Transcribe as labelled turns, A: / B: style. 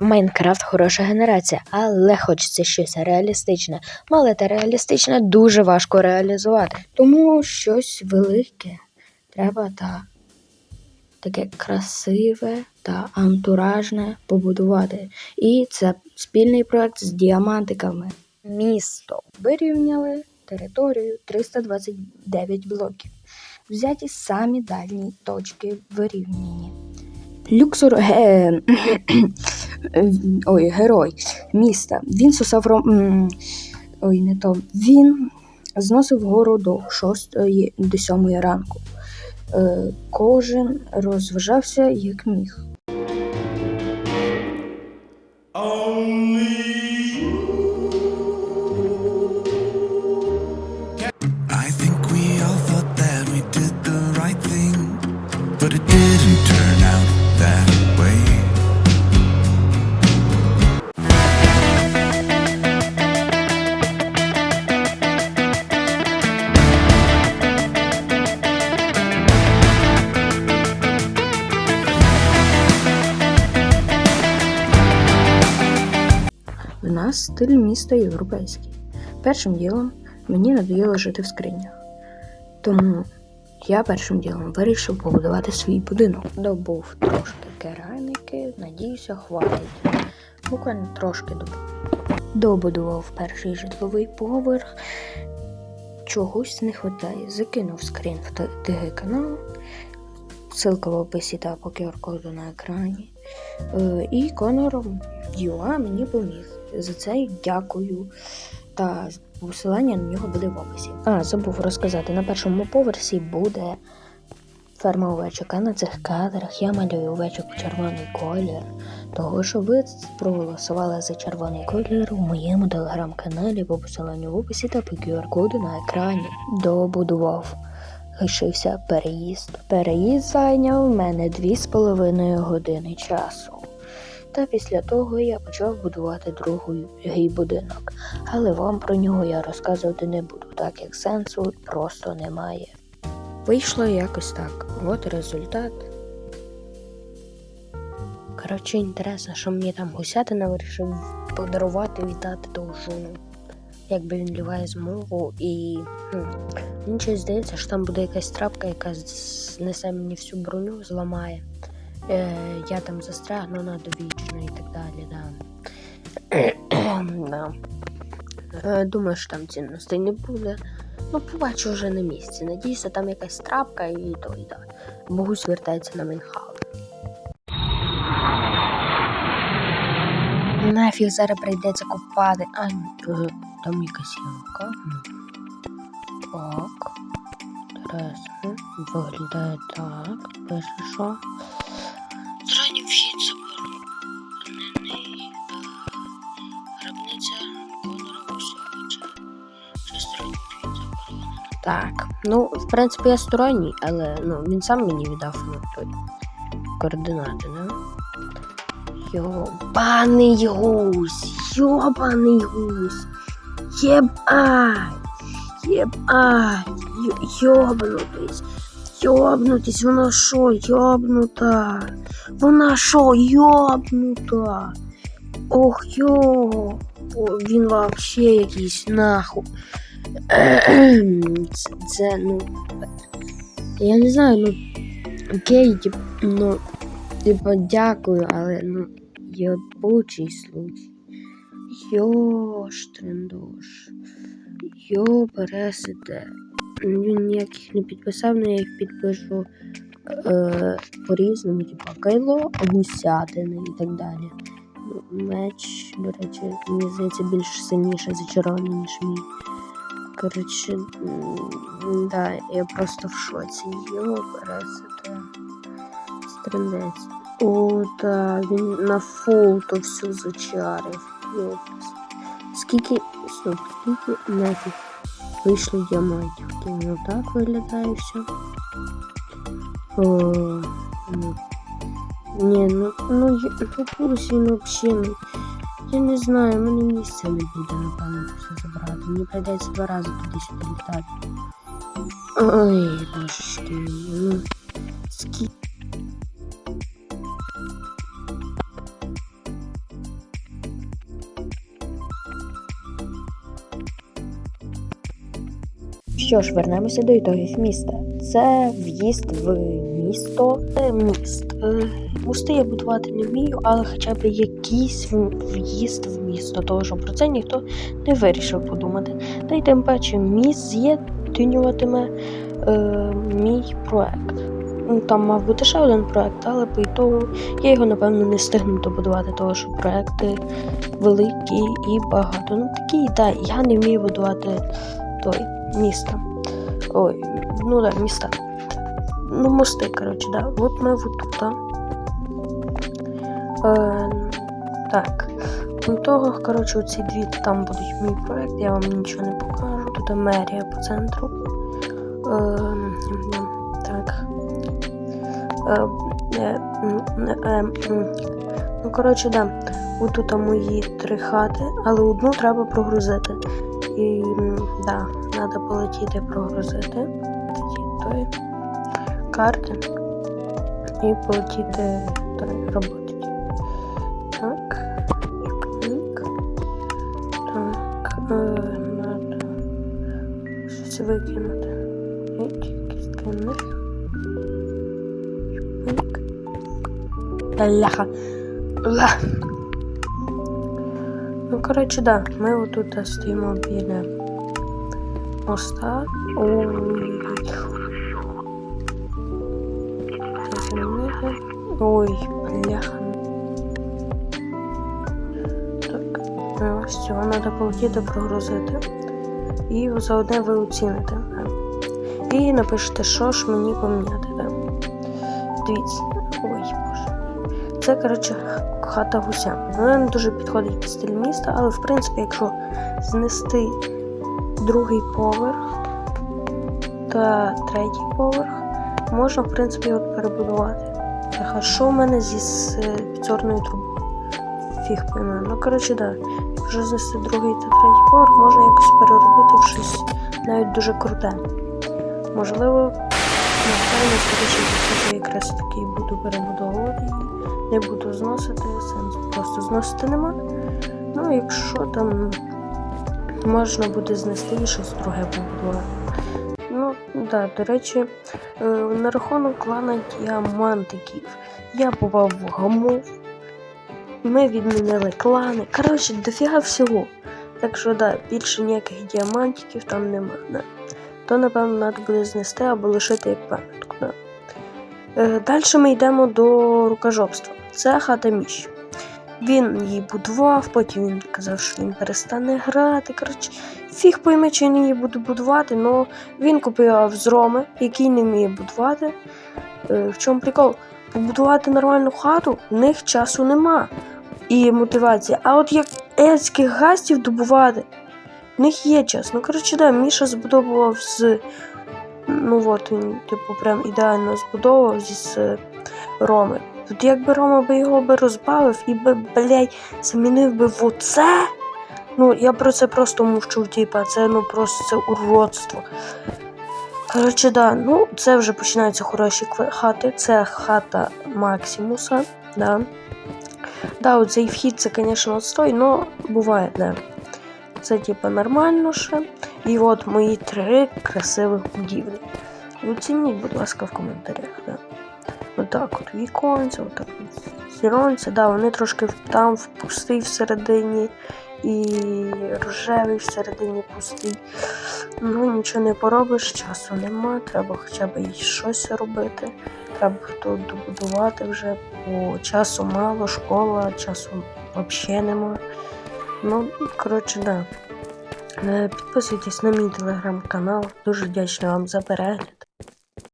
A: Майнкрафт хороша генерація, але хочеться щось реалістичне. Мале та реалістичне дуже важко реалізувати. Тому щось велике треба та таке красиве та антуражне побудувати. І це спільний проект з діамантиками. Місто вирівняли територію 329 блоків. Взяті самі дальні точки вирівняні. Люксор ге... ой, герой міста. Він сосав ром... ой, не то. Він зносив гору до 6 до 7 ранку. Е, кожен розважався як міг.
B: I think we all thought that we did the right thing, but it didn't
A: нас стиль міста європейський. Першим ділом мені надоїло жити в скринях. Тому я першим ділом вирішив побудувати свій будинок. Добув трошки кераміки, надіюся, хватить. Буквально трошки. Добудував перший житловий поверх. Чогось не вистачає. Закинув скрін в ТГ канал. Ссылка в описі та по QR-коду на екрані. Е, І Конор Дюа мені поміг. За це дякую. Та посилання на нього буде в описі. А, забув розказати, на першому поверсі буде ферма овечок, а на цих кадрах я малюю овечок в червоний колір. Того, що ви проголосували за червоний колір у моєму телеграм-каналі по посиланню в описі та по QR-коду на екрані. Добудував. Лишився переїзд. Переїзд зайняв в мене 2,5 години часу. Та після того я почав будувати другий будинок, але вам про нього я розказувати не буду, так як сенсу просто немає. Вийшло якось так. От результат. Коротше, інтересно, що мені там гусятина вирішив подарувати, віддати довжину. Якби він ліває змову і. Ну, мені щось здається, що там буде якась трапка, яка знесе мені всю броню, зламає. Е, я там застрягну на довічно і так далі, да. да. Е, думаю, що там цінностей не буде. Ну, побачу вже на місці. Надіюся, там якась трапка і то і да. Богусь вертається на Мінхаус. Нафіг зараз прийдеться купати. А, е, там якась ямка. Так. Інтересно. Виглядає так. Перше що. Так. Ну, в принципі, я сторонній, але ну, він сам мені віддав ну, координати, не? Йобаний гусь, йобаний гусь. Єбай, єбай, йобнутись, йобнутись, вона що, йобнута? Вона що, йобнута? Ох йо, він вообще якийсь нахуй. Це, ну, я не знаю, ну, окей, тип, ну, типа, дякую, але, ну, єбучий случай. Йош, трендош. Йо, пересите. Він ніяких не підписав, але я їх підпишу е, по-різному, типа кайло, гусятини і так далі. Ну, Меч, до речі, мені здається, більш сильніше зачарований, ніж мій. Коротше, м, да, я просто в шоці. Йо, пересите. Стрілець. О, так, він на фул то все зачарив. Йопс. Скільки. Стоп, скільки нафіг вийшло діамантів. Ну так виглядає все. О, ну. Ні, ну, ну, я- ну, пусть він вообще, ну, Я не знаю, мені місце не буде, напевно, все забрати. Мені прийдеться два рази туди літати. Ой, божечки, ну скільки. Що ж, вернемося до ітогів міста. Це в'їзд в місто. Це міст. Е, мости я будувати не вмію, але хоча б як якийсь в'їзд в місто, тому що про це ніхто не вирішив подумати. Та й тим паче міст з'єднюватиме е, мій проект. Ну, Там мав бути ще один проект, але по ітогу я його напевно не встигну добудувати, тому що проекти великі і багато. Ну такі, так, я не вмію будувати той міста. Ой, ну да, міста. Ну, мости, коротше, да. От ми вот тут. Е, так. У того, коротше, оці дві там будуть мій проект, я вам нічого не покажу. Тут мерія по центру. Е, так. Е, е, е, е, ну, коротше, да. Отут мої три хати, але одну треба прогрузити. І да, треба полетіти прогрузити. Тоді той карти і полетіти той роботи. Щось викинути. Кістки них. Ла. Ну, коротше, да, ми отут стоїмо біля моста. Ой. Ой, бляха. Так, ну, ось цього треба полетіти прогрузити. І заодне ви оціните. Да. І напишете, що ж мені поміняти. Да. Дивіться. Ой, боже. Це, коротше, хата гуся. Вона не дуже підходить під стиль міста, але в принципі, якщо знести другий поверх та третій поверх, можна, в принципі, його перебудувати. Так, а що в мене зі с- е, підзорною трубою? Фіг пойме. Ну, коротше, да. Якщо знести другий та третій поверх, можна якось переробити в щось навіть дуже круте. Можливо, напевно, скоріше за я якраз таки буду перебудовувати її. Не буду зносити, сенсу просто зносити нема. Ну, якщо там можна буде знести і щось друге побудувати. Ну, да, до речі, е, на рахунок клана діамантиків. Я бував в гамов. Ми відмінили клани. Коротше, дофіга всього. Так що, да, більше ніяких діамантиків там нема. Да. То, напевно, треба буде знести або лишити як пам'ятку. Да. Е, Далі ми йдемо до рукожопства. Це хата Міш. Він її будував, потім він казав, що він перестане грати. Коротше, фіг пойме, чи він її буде будувати, але він купив з Роми, який не вміє будувати. Е, В чому прикол? Побудувати нормальну хату в них часу нема. І мотивація. А от як ецьких гастів добувати, в них є час. Ну, коротше, да, Міша збудовував з. Ну от він, типу, прям ідеально збудовував з Роми. Тут якби Рома би його би розбавив і би, блядь, замінив би в оце. Ну, я про це просто мовчу, типа, це ну просто це уродство. Коротше, да, ну це вже починаються хороші хати. Це хата Максимуса, да. Да, оцей вхід, це, звісно, отстой, але буває, да. Це типа нормально ще. І от мої три красивих будівлі. Оцініть, будь ласка, в коментарях. Да. Отак от віконця, отак от зіронця. Да, вони трошки там в всередині і рожевий всередині пустий. Ну, нічого не поробиш, часу нема, треба хоча б і щось робити. Треба тут добудувати вже, бо часу мало, школа, часу взагалі нема. Ну, коротше, да. Е, Підписуйтесь на мій телеграм-канал. Дуже вдячна вам за перегляд.